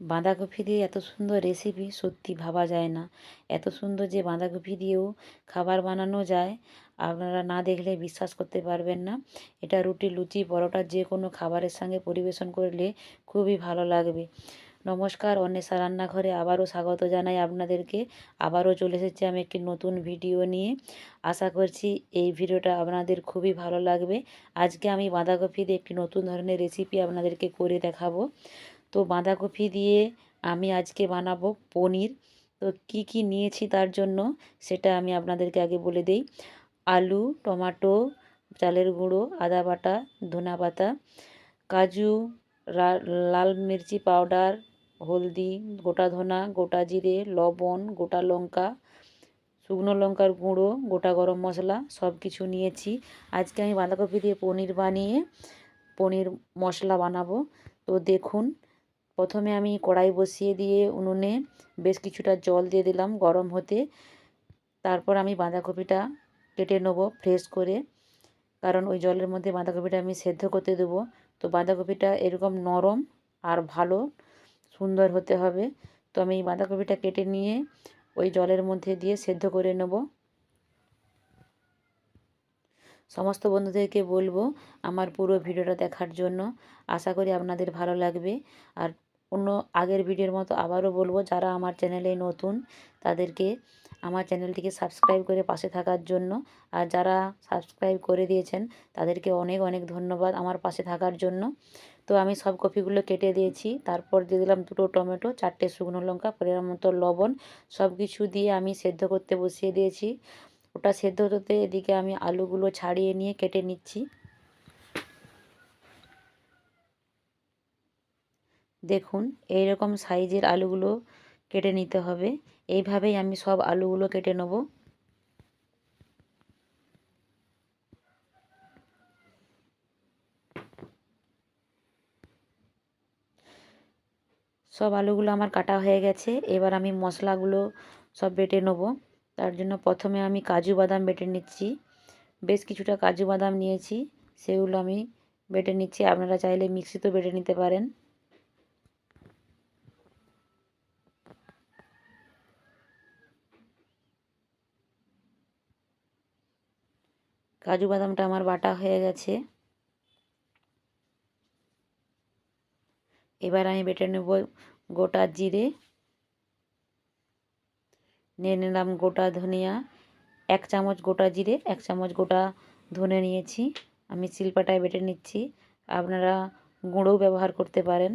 বাঁধাকপি দিয়ে এত সুন্দর রেসিপি সত্যি ভাবা যায় না। এত সুন্দর যে বাঁধাকপি দিয়েও খাবার বানানো যায়, আপনারা না দেখলে বিশ্বাস করতে পারবেন না। এটা রুটি, লুচি, পরোটা যে কোনো খাবারের সঙ্গে পরিবেশন করলে খুবই ভালো লাগবে। নমস্কার, অন্বেষা রান্নাঘরে আবারও স্বাগত জানাই আপনাদেরকে। আবারও চলে এসেছি আমি একটি নতুন ভিডিও নিয়ে। আশা করছি এই ভিডিওটা আপনাদের খুবই ভালো লাগবে। আজকে আমি বাঁধাকপি দিয়ে একটি নতুন ধরনের রেসিপি আপনাদেরকে করে দেখাবো। তো বাঁধাকপি দিয়ে আমি আজকে বানাবো পনির। তো কি কি নিয়েছি তার জন্য সেটা আমি আপনাদেরকে আগে বলে দিই। আলু, টমাটো, চালের গুঁড়ো, আদা বাটা, ধনা পাতা, কাজু লাল মির্চি পাউডার, হলদি, গোটা ধনা, গোটা জিরে, লবণ, গোটা লঙ্কা, শুকনো লঙ্কার গুঁড়ো, গোটা গরম মশলা সব কিছু নিয়েছি। আজকে আমি বাঁধাকপি দিয়ে পনির বানিয়ে পনির মশলা বানাবো। তো দেখুন প্রথমে আমি কড়াই বসিয়ে দিয়ে উনুনে বেশ কিছুটা জল দিয়ে দিলাম গরম হতে। তারপর আমি বাঁধাকপিটা কেটে নেব ফ্রেশ করে। কারণ ওই জলের মধ্যে বাঁধাকপিটা আমি সেদ্ধ করতে দেবো। তো বাঁধাকপিটা এরকম নরম আর ভালো, সুন্দর হতে হবে। তো আমি বাঁধাকপিটা কেটে নিয়ে ওই জলের মধ্যে দিয়ে সেদ্ধ করে নেব। সমস্ত বন্ধুদেরকে বলব আমার পুরো ভিডিওটা দেখার জন্য। আশা করি আপনাদের ভালো লাগবে। আর অন্য আগের ভিডিওর মতো আবারও বলব, যারা আমার চ্যানেলে নতুন, তাদেরকে আমার চ্যানেলটিকে সাবস্ক্রাইব করে পাশে থাকার জন্য। আর যারা সাবস্ক্রাইব করে দিয়েছেন, তাদেরকে অনেক অনেক ধন্যবাদ আমার পাশে থাকার জন্য। তো আমি সব কপিগুলো কেটে দিয়েছি। তারপর দিয়ে দিলাম দুটো টমেটো, চারটে শুকনো লঙ্কা, পরিমাণ মতো লবণ সব কিছু দিয়ে আমি সেদ্ধ করতে বসিয়ে দিয়েছি। ওটা সেদ্ধ হতে এদিকে আমি আলুগুলো ছাড়িয়ে নিয়ে কেটে নিচ্ছি। দেখুন এই রকম সাইজের আলুগুলো কেটে নিতে হবে। এইভাবেই আমি সব আলুগুলো কেটে নেব। সব আলুগুলো আমার কাটা হয়ে গেছে। এবার আমি মশলাগুলো সব বেটে নেব। তার জন্য প্রথমে আমি কাজু বাদাম বেটে নিচ্ছি। বেশ কিছুটা কাজু বাদাম নিয়েছি, সেগুলো আমি বেটে নিচ্ছি। আপনারা চাইলে মিক্সিতেও বেটে নিতে পারেন। কাজু বাদামটা আমার বাটা হয়ে গেছে। এবার আমি বেটে নেব গোটা জিরে। নিয়ে নিলাম গোটা ধনিয়া। এক চামচ গোটা জিরে, এক চামচ গোটা ধনে নিয়েছি। আমি শিলপাটায় বেটে নিচ্ছি। আপনারা গুঁড়োও ব্যবহার করতে পারেন।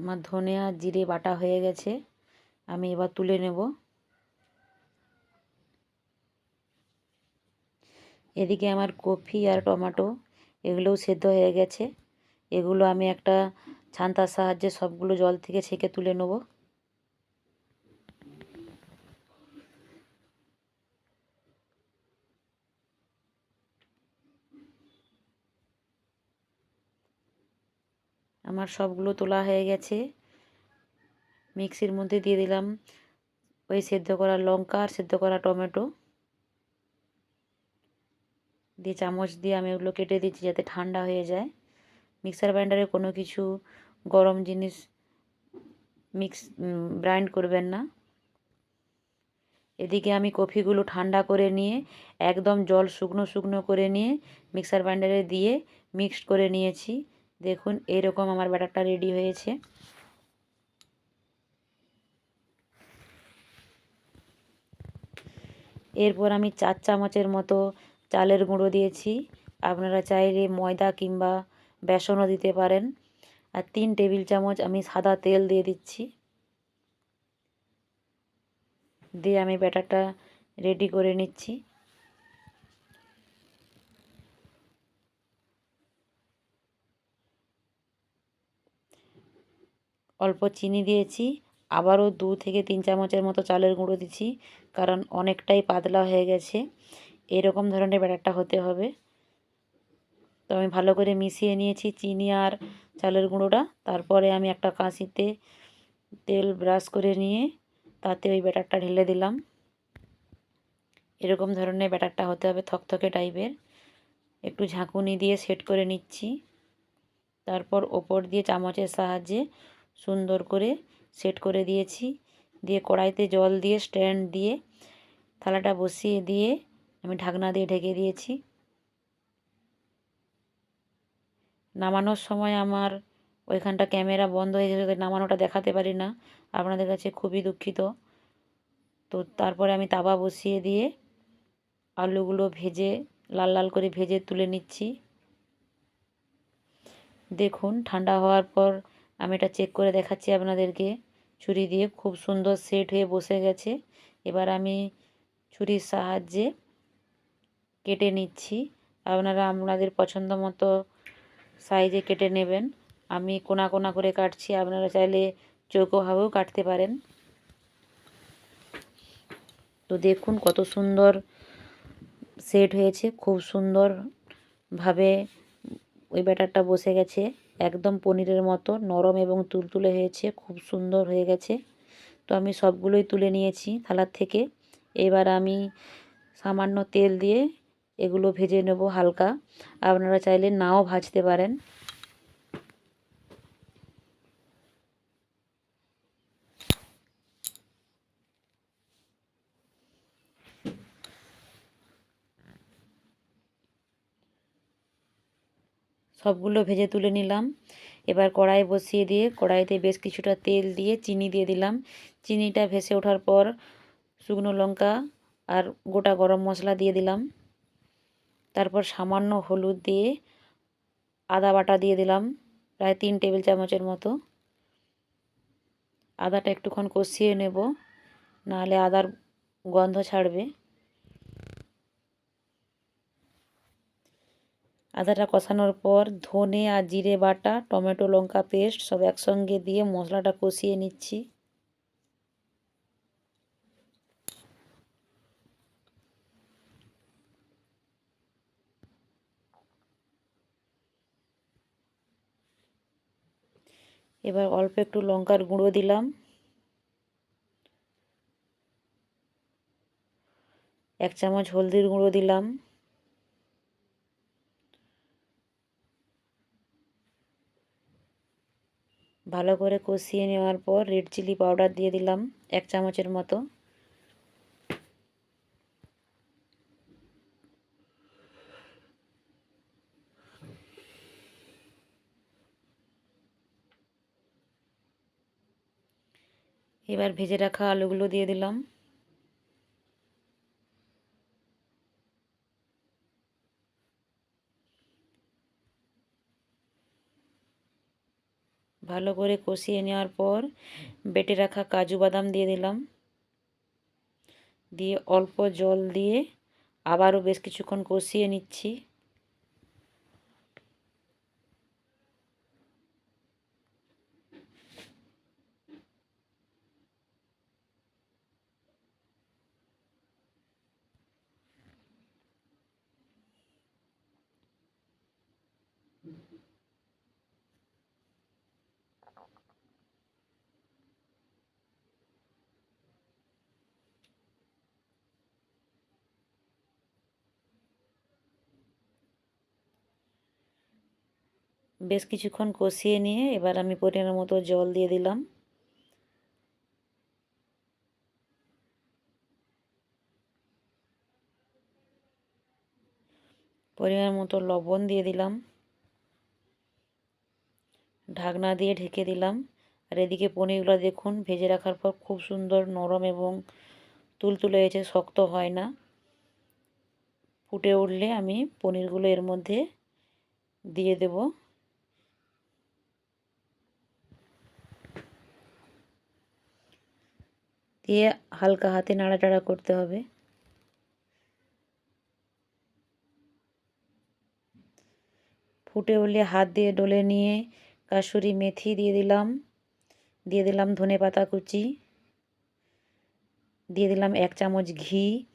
আমার ধনে আর জিরে বাটা হয়ে গেছে। আমি এবার তুলে নেব। এদিকে আমার কফি আর টমেটো, এগুলোও সেদ্ধ হয়ে গেছে। এগুলো আমি একটা ছান্তার সাহায্যে সবগুলো জল থেকে ছেঁকে তুলে নেব। আমার সবগুলো তোলা হয়ে গেছে। মিক্সির মধ্যে দিয়ে দিলাম ওই সেদ্ধ করা লঙ্কা আর সেদ্ধ করা টমেটো। দিয়ে চামচ দিয়ে আমি ওগুলো কেটে দিচ্ছি যাতে ঠান্ডা হয়ে যায়। মিক্সার গ্রাইন্ডারে কোনো কিছু গরম জিনিস মিক্স গ্রাইন্ড করবেন না। এদিকে আমি কফিগুলো ঠান্ডা করে নিয়ে, একদম জল শুকনো শুকনো করে নিয়ে মিক্সার গ্রাইন্ডারে দিয়ে মিক্সড করে নিয়েছি। দেখুন এইরকম আমার ব্যাটারটা রেডি হয়েছে। এরপর আমি চার চামচের মতো চালের গুঁড়ো দিয়েছি। আপনারা চাইলে ময়দা কিংবা বেসনও দিতে পারেন। আর তিন টেবিল চামচ আমি সাদা তেল দিয়ে দিচ্ছি। দিয়ে আমি ব্যাটারটা রেডি করে নিচ্ছি। অল্প চিনি দিয়েছি, আবারও দু থেকে তিন চামচের মতো চালের গুঁড়ো দিচ্ছি, কারণ অনেকটাই পাতলা হয়ে গেছে। এরকম ধরনের ব্যাটারটা হতে হবে। তো আমি ভালো করে মিশিয়ে নিয়েছি চিনি আর চালের গুঁড়োটা। তারপরে আমি একটা কাঁচিতে তেল ব্রাশ করে নিয়ে তাতে ওই ব্যাটারটা ঢেলে দিলাম। এরকম ধরনের ব্যাটারটা হতে হবে থকথকে টাইপের। একটু ঝাঁকুনি দিয়ে সেট করে নিচ্ছি। তারপর ওপর দিয়ে চামচের সাহায্যে সুন্দর করে সেট করে দিয়েছি। দিয়ে কড়াইতে জল দিয়ে স্ট্যান্ড দিয়ে থালাটা বসিয়ে দিয়ে আমি ঢাকনা দিয়ে ঢেকে দিয়েছি। নামানোর সময় আমার ওইখানটা ক্যামেরা বন্ধ হয়ে গেছে নামানোটা দেখাতে পারি না। আপনাদের কাছে খুবই দুঃখিত। তো তারপরে আমি তাবা বসিয়ে দিয়ে আলুগুলো ভেজে, লাল লাল করে ভেজে তুলে নিচ্ছি। দেখুন, ঠান্ডা হওয়ার পর আমি এটা চেক করে দেখাচ্ছি আপনাদেরকে। ছুরি দিয়ে খুব সুন্দর সেট হয়ে বসে গেছে। এবার আমি ছুরির সাহায্যে কেটে নিচ্ছি। আপনারা আপনাদের পছন্দ মতো সাইজে কেটে নেবেন। আমি কোনা কোনা করে কাটছি, আপনারা চাইলে চৌকোভাবেও কাটতে পারেন। তো দেখুন কত সুন্দর সেট হয়েছে। খুব সুন্দরভাবে ওই ব্যাটারটা বসে গেছে। একদম পনিরের মতো, নরম এবং তুলতুলে হয়েছে, খুব সুন্দর হয়ে গেছে। তো আমি সবগুলোই তুলে নিয়েছি থালার থেকে। এবার আমি সামান্য তেল দিয়ে এগুলো ভেজে নেব হালকা। আপনারা চাইলে নাও ভাজতে পারেন। সবগুলো ভেজে তুলে নিলাম। এবার কড়াই বসিয়ে দিয়ে কড়াইতে বেশ কিছুটা তেল দিয়ে চিনি দিয়ে দিলাম। চিনিটা ভেসে ওঠার পর শুকনো লঙ্কা আর গোটা গরম মশলা দিয়ে দিলাম। তারপর সামান্য হলুদ দিয়ে আদা বাটা দিয়ে দিলাম, প্রায় তিন টেবিল চামচের মতো। আদাটা একটুক্ষণ কষিয়ে নেব, নাহলে আদার গন্ধ ছাড়বে। আদাটা কষানোর পর ধনে আর জিরে বাটা, টমেটো, লঙ্কা পেস্ট সব একসঙ্গে দিয়ে মশলাটা কষিয়ে নিচ্ছি। এবার অল্প একটু লঙ্কার গুঁড়ো দিলাম। এক চামচ হলদির গুঁড়ো দিলাম। ভালো করে কষিয়ে নেওয়ার পর রেড চিলি পাউডার দিয়ে দিলাম এক চামচের মতো। এবার ভেজে রাখা আলুগুলো দিয়ে দিলাম। ভালো করে কষিয়ে নেওয়ার পর বেটে রাখা কাজু বাদাম দিয়ে দিলাম। দিয়ে অল্প জল দিয়ে আবারও বেশ কিছুক্ষণ কষিয়ে নিচ্ছি। বেশ কিছুক্ষণ কষিয়ে নিয়ে এবার আমি পরিমাণ মতো জল দিয়ে দিলাম। পরিমাণ মতো লবণ দিয়ে দিলাম। ঢাকনা দিয়ে ঢেকে দিলাম। আর এদিকে পনিরগুলো দেখুন, ভেজে রাখার পর খুব সুন্দর নরম এবং তুলতুলে হয়েছে, শক্ত হয় না। ফুটে উঠলে আমি পনিরগুলো এর মধ্যে দিয়ে দেব। দিয়ে হালকা হাতে নাড়াচাড়া করতে হবে। ফুটে উঠলে হাত দিয়ে ডলে নিয়ে কাসুরি মেথি দিয়ে দিলাম। দিয়ে দিলাম ধনে পাতা কুচি। দিয়ে দিলাম এক চামচ ঘি।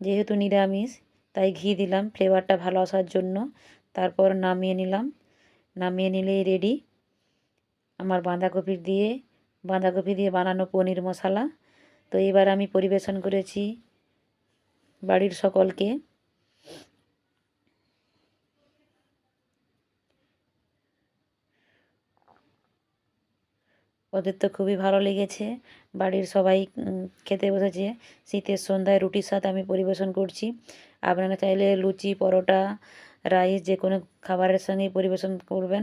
যেহেতু নিরামিষ, তাই ঘি দিলাম। ফ্লেভারটা ভালো আসার জন্য। তারপর নামিয়ে নিলাম। নামিয়ে নিলেই রেডি। আমার বাঁধাকপি দিয়ে বাঁধাকপি দিয়ে বানানো পনির মশলা। তো এবার আমি পরিবেশন করেছি বাড়ির সকলকে। ওদের তো খুবই ভালো লেগেছে। বাড়ির সবাই খেতে বসেছে। শীতের সন্ধ্যায় রুটির সাথে আমি পরিবেশন করছি। আপনারা চাইলে লুচি, পরোটা রাইস যে কোনো খাবারের সঙ্গেই পরিবেশন করবেন।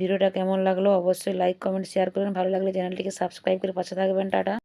ভিডিওটা কেমন লাগল অবশ্যই লাইক কমেন্ট শেয়ার করবেন। ভালো লাগলে চ্যানেলটিকে সাবস্ক্রাইব করে পাশে থাকবেন। টাটা।